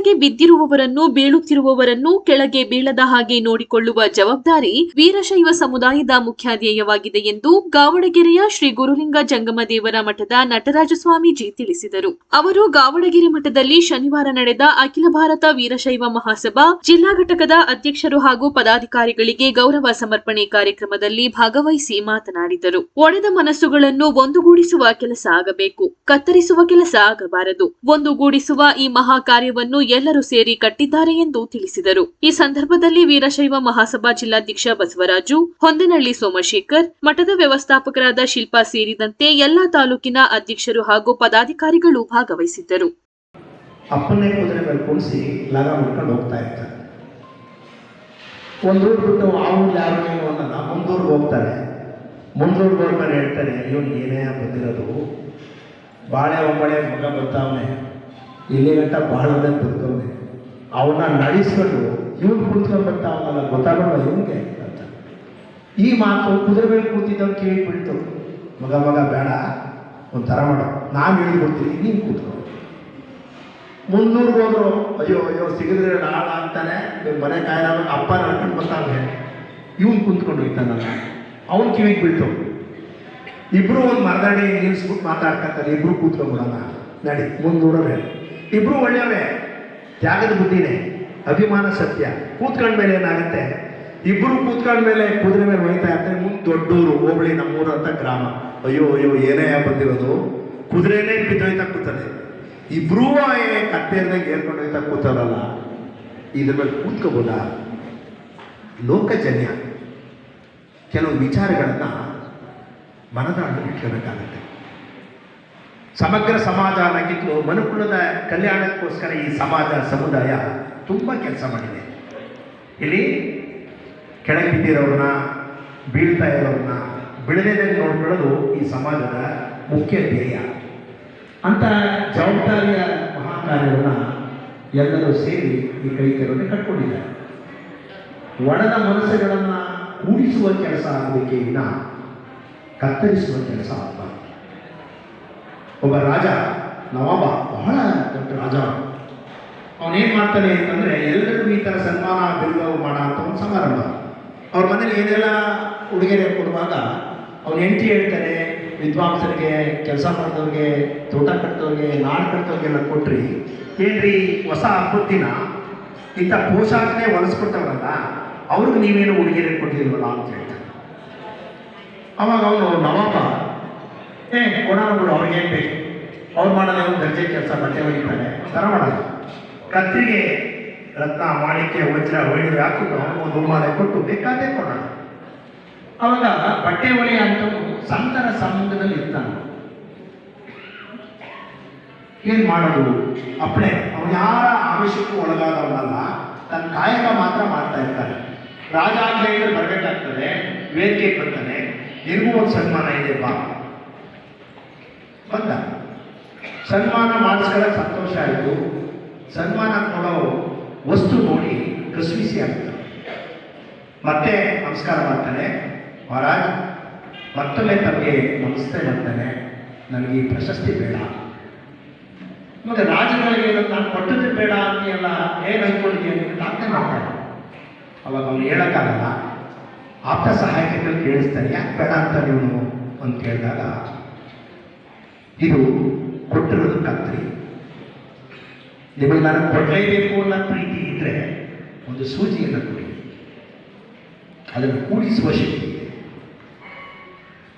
ಕೆಳಗೆ ಬಿದ್ದಿರುವವರನ್ನು ಬೀಳುತ್ತಿರುವವರನ್ನು ಕೆಳಗೆ ಬೀಳದ ಹಾಗೆ ನೋಡಿಕೊಳ್ಳುವ ಜವಾಬ್ದಾರಿ ವೀರಶೈವ ಸಮುದಾಯದ ಮುಖ್ಯಾಧ್ಯೇಯವಾಗಿದೆ ಎಂದು ಗಾವಣಗೆರೆಯ ಶ್ರೀ ಗುರುಲಿಂಗ ಜಂಗಮದೇವರ ಮಠದ ನಟರಾಜ ಸ್ವಾಮೀಜಿ ತಿಳಿಸಿದರು. ಅವರು ಗಾವಣಗೆರೆ ಮಠದಲ್ಲಿ ಶನಿವಾರ ನಡೆದ ಅಖಿಲ ಭಾರತ ವೀರಶೈವ ಮಹಾಸಭಾ ಜಿಲ್ಲಾ ಘಟಕದ ಅಧ್ಯಕ್ಷರು ಹಾಗೂ ಪದಾಧಿಕಾರಿಗಳಿಗೆ ಗೌರವ ಸಮರ್ಪಣೆ ಕಾರ್ಯಕ್ರಮದಲ್ಲಿ ಭಾಗವಹಿಸಿ ಮಾತನಾಡಿದರು. ಒಡೆದ ಮನಸ್ಸುಗಳನ್ನು ಒಂದುಗೂಡಿಸುವ ಕೆಲಸ ಆಗಬೇಕು. ಕತ್ತರಿಸುವ ಕೆಲಸ ಆಗಬಾರದು. ಒಂದುಗೂಡಿಸುವ ಈ ಮಹಾ ಕಾರ್ಯವನ್ನು ಎಲ್ಲರೂ ಸೇರಿ ಕಟ್ಟಿದ್ದಾರೆ ಎಂದು ತಿಳಿಸಿದರು. ಈ ಸಂದರ್ಭದಲ್ಲಿ ವೀರಶೈವ ಮಹಾಸಭಾ ಜಿಲ್ಲಾಧ್ಯಕ್ಷ ಬಸವರಾಜು, ಹೊಂದನಹಳ್ಳಿ ಸೋಮಶೇಖರ್, ಮಠದ ವ್ಯವಸ್ಥಾಪಕರಾದ ಶಿಲ್ಪಾ ಸೇರಿದಂತೆ ಎಲ್ಲಾ ತಾಲೂಕಿನ ಅಧ್ಯಕ್ಷರು ಹಾಗೂ ಪದಾಧಿಕಾರಿಗಳು ಭಾಗವಹಿಸಿದ್ದರು. ಅಪ್ಪನೇ ಕುದುರೆ ಮೇಲೆ ಕೂಡಿಸಿ ಲಗ ಮಾಡ್ಕೊಂಡು ಹೋಗ್ತಾ ಇರ್ತಾರೆ. ಒಂದು ಊರು ಬಿಟ್ಟು ಆ ಊರು ಯಾರು ಏನು ಅನ್ನಲ್ಲ ಮುಂದೂರ್ಗೆ ಹೋಗ್ತಾರೆ. ಮುಂದೂರ್ಗೆ ಹೋಗ್ತಾರೆ ಹೇಳ್ತಾರೆ ಇವನು ಏನೇ ಬಂದಿರೋದು ಬಾಳೆ ಒಬ್ಬಳೆ ಮಗ ಬರ್ತಾವನೆ. ಇಲ್ಲಿ ಗಂಟ ಬಾಳೋದೇ ಬರ್ತಾವನೆ ಅವನ್ನ ನಡೆಸ್ಕೊಂಡು ಇವ್ನು ಕುತ್ಕೊಂಡು ಬರ್ತಾವನಲ್ಲ ಗೊತ್ತಾಗೋಣ ಇವನಿಗೆ? ಅಂತ ಈ ಮಾತು ಕುದುರೆ ಮೇಲೆ ಕೂತಿದ್ದವ್ ಕೇಳಿ ಬಿಡ್ತು ಮಗ ಮಗ, ಬೇಡ, ಒಂಥರ ಮಾಡೋ. ನಾನು ಹೇಳ್ಬಿಡ್ತೀನಿ ನೀನು ಕೂತ್ಕೊ. ಮುನ್ನೂರ್ಗೆ ಹೋದ್ರು, ಅಯ್ಯೋ ಅಯ್ಯೋ, ಸಿಗಿದ್ರೆ ಅಂತಾನೆ ಇವ್ನ್ ಮನೆ ಕಾಯ್ದ ಅಪ್ಪ ನಡ್ಕೊಂಡು ಬರ್ತಾನೆ ಇವನು ಕುಂತ್ಕೊಂಡು ಹೋಯ್ತಾನಲ್ಲ ಅವನ್ ಕಿವಿಗೆ ಬೀಳ್ತು. ಇಬ್ರು ಒಂದು ಮರದಾಡಿ ನಿಲ್ಸ್ಬಿಟ್ಟು ಮಾತಾಡ್ಕೊಂತಾರೆ, ಇಬ್ರು ಕೂತ್ಕೊಂಡ್ಬಿಡೋಣ ನಡಿ ಮುಂದೂಡೋರೆ ಇಬ್ರು ಒಳ್ಳೆಯವೇ ಜಾಗದ ಬುದ್ಧಿನೇ, ಅಭಿಮಾನ ಸತ್ಯ. ಕೂತ್ಕೊಂಡ ಮೇಲೆ ಏನಾಗುತ್ತೆ? ಇಬ್ರು ಕೂತ್ಕೊಂಡ ಮೇಲೆ ಕುದುರೆ ಮೇಲೆ ಹೋಯ್ತಾ ಇರ್ತಾರೆ. ಮುಂದೆ ದೊಡ್ಡೂರು, ಹೋಬಳಿ ನಮ್ಮೂರು ಅಂತ ಗ್ರಾಮ. ಅಯ್ಯೋ ಅಯ್ಯೋ, ಏನೇ ಬಂದಿರೋದು ಕುದುರೆನೇ ಬಿದ್ದೋಯ್ತಾ ಕೂತದೆ. ಇಬ್ರೂ ಕತ್ತೆರ್ದಂಗೆ ಏರ್ಕೊಂಡು ಹೋಯ್ತಾ ಕೂತಾರಲ್ಲ ಇದ್ರ ಮೇಲೆ ಕೂತ್ಕೋಬೋದಾ? ಲೋಕಜನ್ಯ. ಕೆಲವು ವಿಚಾರಗಳನ್ನ ಮನದಾಳದಲ್ಲಿ ಇಟ್ಕೋಬೇಕಾಗತ್ತೆ ಸಮಗ್ರ ಸಮಾಜ ಅನ್ನೋಕ್ಕಿಂತಲೂ ಮನುಕುಲದ ಕಲ್ಯಾಣಕ್ಕೋಸ್ಕರ ಈ ಸಮಾಜ ಸಮುದಾಯ ತುಂಬ ಕೆಲಸ ಮಾಡಿದೆ. ಇಲ್ಲಿ ಕೆಳಗೆ ಬಿದ್ದಿರೋರನ್ನ ಬೀಳ್ತಾ ಇರೋರನ್ನ ಬಿಡದೇ ನೋಡ್ಕೊಳ್ಳೋದು ಈ ಸಮಾಜದ ಮುಖ್ಯ ಧ್ಯೇಯ. ಅಂತ ಜವಾಬ್ದಾರಿಯ ಮಹಾಕಾರ್ಯವನ್ನು ಎಲ್ಲರೂ ಸೇರಿ ಈ ಕೈಕರನ್ನು ಕಟ್ಕೊಂಡಿದ್ದಾರೆ. ಒಡದ ಮನಸ್ಸುಗಳನ್ನು ಕೂಡಿಸುವ ಕೆಲಸ ಆಗಬೇಕೇ ವಿನ ಕತ್ತರಿಸುವ ಕೆಲಸ ಆಗಬಾರ್ದು. ಒಬ್ಬ ರಾಜ, ನವಾಬ, ಬಹಳ ದೊಡ್ಡ ರಾಜ. ಅವನೇನು ಮಾಡ್ತಾನೆ ಅಂತಂದರೆ ಎಲ್ಲರಿಗೂ ಈ ಥರ ಸನ್ಮಾನ, ಬಿರುಗಾವು ಮಾಡ ಅಂತ ಒಂದು ಸಮಾರಂಭ. ಅವ್ರ ಮನೇಲಿ ಏನೆಲ್ಲ ಉಡುಗೊರೆ ಕೊಡುವಾಗ, ಅವ್ನ ಹೆಂಡತಿ ಹೇಳ್ತಾನೆ, ವಿದ್ವಾಂಸರಿಗೆ, ಕೆಲಸ ಮಾಡಿದವ್ರಿಗೆ, ತೋಟ ಕಟ್ಟೋರಿಗೆ ನಾಡು ಕಟ್ಟೋರಿಗೆಲ್ಲ ಕೊಟ್ರಿ. ಏನ್ರಿ, ಹೊಸ ದಿನ ಇಂಥ ಪೋಷಾಕನೇ ಹೊಲಿಸ್ಕೊಟ್ಟವ್ರಲ್ಲ, ಅವ್ರಿಗೆ ನೀವೇನು ಉಡುಗೊರೆ ಕೊಟ್ಟಿಲ್ವಲ್ಲ ಅಂತ ಹೇಳ್ತಾರೆ ಅವಾಗ ಅವನು ನವಾಬ ಏ ಕೊಡೋಣ ಬಿಡು ಅವ್ರಿಗೇನು ಬೇಕು? ಅವ್ರು ಮಾಡೋದೇ ಒಂದು ದರ್ಜೆ ಕೆಲಸ ಬಟ್ಟೆ ಒಗಿತಾರೆ ಥರ ಮಾಡೋದು ಕತ್ತಿಗೆ ರತ್ನ ಮಾಣಿಕ್ಯ ವಜ್ರ ಹಾಕ್ಬಿಟ್ಟು ಅವನು ಒಂದು ಉಮ್ಮಾಲೆ ಕೊಟ್ಟು ಬೇಕಾದೇ ಕೊಡೋಣ. ಅವಾಗ ಬಟ್ಟೆ ಒಲೆಯ ಅಂತವನು ಸಂತರ ಸಂಬಂಧದಲ್ಲಿ ಇರ್ತಾನೆ. ಏನು ಮಾಡೋದು? ಅಪ್ಪಣೆ. ಅವನು ಯಾರ ಆವೇಶಕ್ಕೂ ಒಳಗಾದವನಲ್ಲ. ತನ್ನ ಕಾಯಕ ಮಾತ್ರ ಮಾಡ್ತಾ ಇರ್ತಾನೆ. ರಾಜ ಆಗ್ಲೇ ವೇದಿಕೆ ಬರ್ತಾನೆ. ನಿನಗೂ ಒಂದು ಸನ್ಮಾನ ಇದೆ, ಬಾ. ಬಂದ. ಸನ್ಮಾನ ಮಾಡಿಸ್ಕೊಳ್ಳೋಕೆ ಸಂತೋಷ ಆಯಿತು. ಸನ್ಮಾನ ಕೊಡೋ ವಸ್ತು ನೋಡಿ ಕಸ್ವಿಸಿ ಆಗ್ತದೆ. ಮತ್ತೆ ನಮಸ್ಕಾರ ಮಾಡ್ತಾನೆ. ಮಹಾರಾಜ್, ಮತ್ತೊಮ್ಮೆ ತಮಗೆ ನಮಸ್ತೆ ಮಾಡ್ತಾನೆ. ನನಗೆ ಈ ಪ್ರಶಸ್ತಿ ಬೇಡ. ಮತ್ತೆ ರಾಜಗಳಿಗೆ ನಾನು ಕೊಟ್ಟದ್ದು ಬೇಡ ಅಂತೆಲ್ಲ ಏನು ಅನ್ಕೊಂಡಿದ್ದೆ ಅಂತ ಪ್ರಾರ್ಥನೆ ಮಾಡ್ತಾನೆ ಅವಾಗ ಅವ್ನು ಹೇಳೋಕ್ಕಾಗಲ್ಲ. ಆಪ್ತ ಸಹಾಯಕರು ಕೇಳಿಸ್ತಾನೆ ಯಾಕೆ ಬೇಡ ಅಂತ ನೀವು ಅಂತ ಕೇಳಿದಾಗ ಇದು ಕೊಟ್ಟಿರೋದು ಕತ್ರಿ. ನಿಮಗೆ ನಾನು ಕೊಡಲೇಬೇಕು ಅನ್ನೋ ಪ್ರೀತಿ ಇದ್ರೆ ಒಂದು ಸೂಜಿಯನ್ನು ಕೊಡಿ. ಅದನ್ನು ಕೂಡಿಸುವ ಶಕ್ತಿ.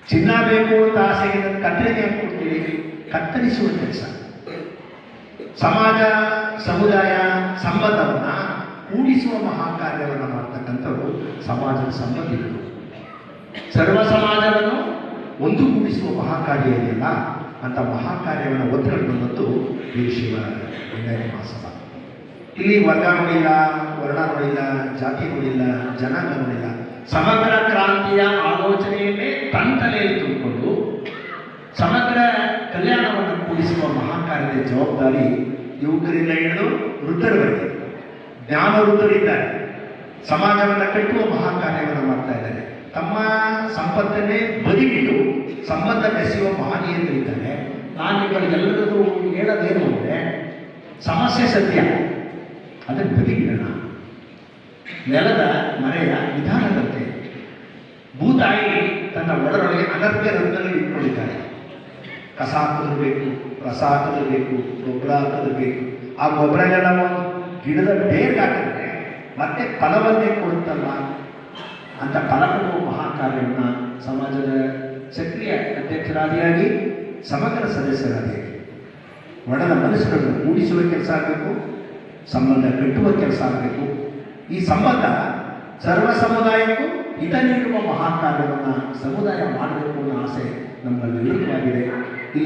ಚಿನ್ನ ಬೇಕು ಅಂತ ಆಸೆಗೆ ನಾನು ಕತ್ತರಿಗೆ ಕೊಡ್ತೀವಿ ಕತ್ತರಿಸುವ ಕೆಲಸ ಸಮಾಜ, ಸಮುದಾಯ, ಸಂಬಂಧವನ್ನು ಕೂಡಿಸುವ ಮಹಾಕಾರ್ಯವನ್ನು ಮಾಡ್ತಕ್ಕಂಥವರು ಸಮಾಜದ ಸಂಬಂಧಿಗಳು ಸರ್ವ ಸಮಾಜವನ್ನು ಒಂದುಗೂಡಿಸುವ ಮಹಾಕಾರ್ಯ ಇದೆಯಲ್ಲ ಅಂತ ಮಹಾಕಾರ್ಯವನ್ನು ಒತ್ತಡ ಬಂದದ್ದು ಶಿವ ಲಿಂಗಾಯತ ಮಾಸವ ಇಲ್ಲಿ ವರ್ಗ ನೋಡಿಲ್ಲ ವರ್ಣ ನೋಡಿಲ್ಲ ಜಾತಿ ನೋಡಿಲ್ಲ ಜನಾಂಗ ನೋಡಿಲ್ಲ ಸಮಗ್ರ ಕ್ರಾಂತಿಯ ಆಲೋಚನೆಯನ್ನೇ ತಂತಲೆಯಲ್ಲಿ ತಲೆಯಲ್ಲಿ ತುಂಬಿಕೊಂಡು ಸಮಗ್ರ ಕಲ್ಯಾಣವನ್ನು ಕೂಡಿಸುವ ಮಹಾಕಾರ್ಯದ ಜವಾಬ್ದಾರಿ ಯುವಕರಿಂದ ಹಿಡಿದು ವೃದ್ಧರವರೆಗೆ. ಜ್ಞಾನ ವೃದ್ಧರಿದ್ದಾರೆ ಸಮಾಜವನ್ನು ಕಟ್ಟುವ ಮಹಾಕಾರ್ಯವನ್ನು ಮಾಡ್ತಾ ಇದ್ದಾರೆ. ತಮ್ಮ ಸಂಪತ್ತನ್ನೇ ಬದಿಗಿಟ್ಟು ಸಂಬಂಧ ಬೆಸೆಯುವ ಮಹನೀಯರಿದ್ದಾರೆ ನಾನು ಎಲ್ಲರಿಗೂ ಹೇಳೋದೇನು ಅಂದರೆ, ಸಮಸ್ಯೆ ಸತ್ಯ. ಅದನ್ನು ಬದಿಗಿಡೋಣ. ನೆಲದ ಮರೆಯ ವಿಧಾನದಂತೆ ಭೂತಾಯಿ ತನ್ನ ಒಡರೊಳಗೆ ಅನರ್ಥ ರಂಗಲ್ಲಿ ಇಟ್ಕೊಂಡಿದ್ದಾರೆ. ಕಸ ಹಾಕೋದು ಬೇಕು ರಸ ಹಾಕೋದು ಬೇಕು ಗೊಬ್ಬರ ಹಾಕೋದು ಬೇಕು ಆ ಗೊಬ್ಬರನೆಲ್ಲ ನಾವು ಗಿಡದ ಬೇರೆ ಹಾಕಿದ್ರೆ ಮತ್ತೆ ಫಲವನ್ನೇ ಕೊಡುತ್ತಲ್ಲ ಅಂತ ಕೊಡುವ ಮಹಾಕಾರ್ಯವನ್ನು ಸಮಾಜದ ಸಕ್ರಿಯ ಅಧ್ಯಕ್ಷರಾದಿಯಾಗಿ, ಸಮಗ್ರ ಸದಸ್ಯರಾದಿಯಾಗಿ, ಒಡದ ಮನಸ್ಸುಗಳನ್ನು ಮೂಡಿಸುವ ಕೆಲಸ ಆಗಬೇಕು, ಸಂಬಂಧ ಕಟ್ಟುವ ಕೆಲಸ ಆಗಬೇಕು. ಈ ಸಂಬಂಧ ಸರ್ವ ಸಮುದಾಯಕ್ಕೂ ಹಿತ ನೀಡುವ ಮಹಾಕಾರ್ಯವನ್ನು ಸಮುದಾಯ ಮಾಡಬೇಕು ಅನ್ನೋ ಆಸೆ ನಮ್ಮಲ್ಲಿ ವಿರುದ್ಧವಾಗಿದೆ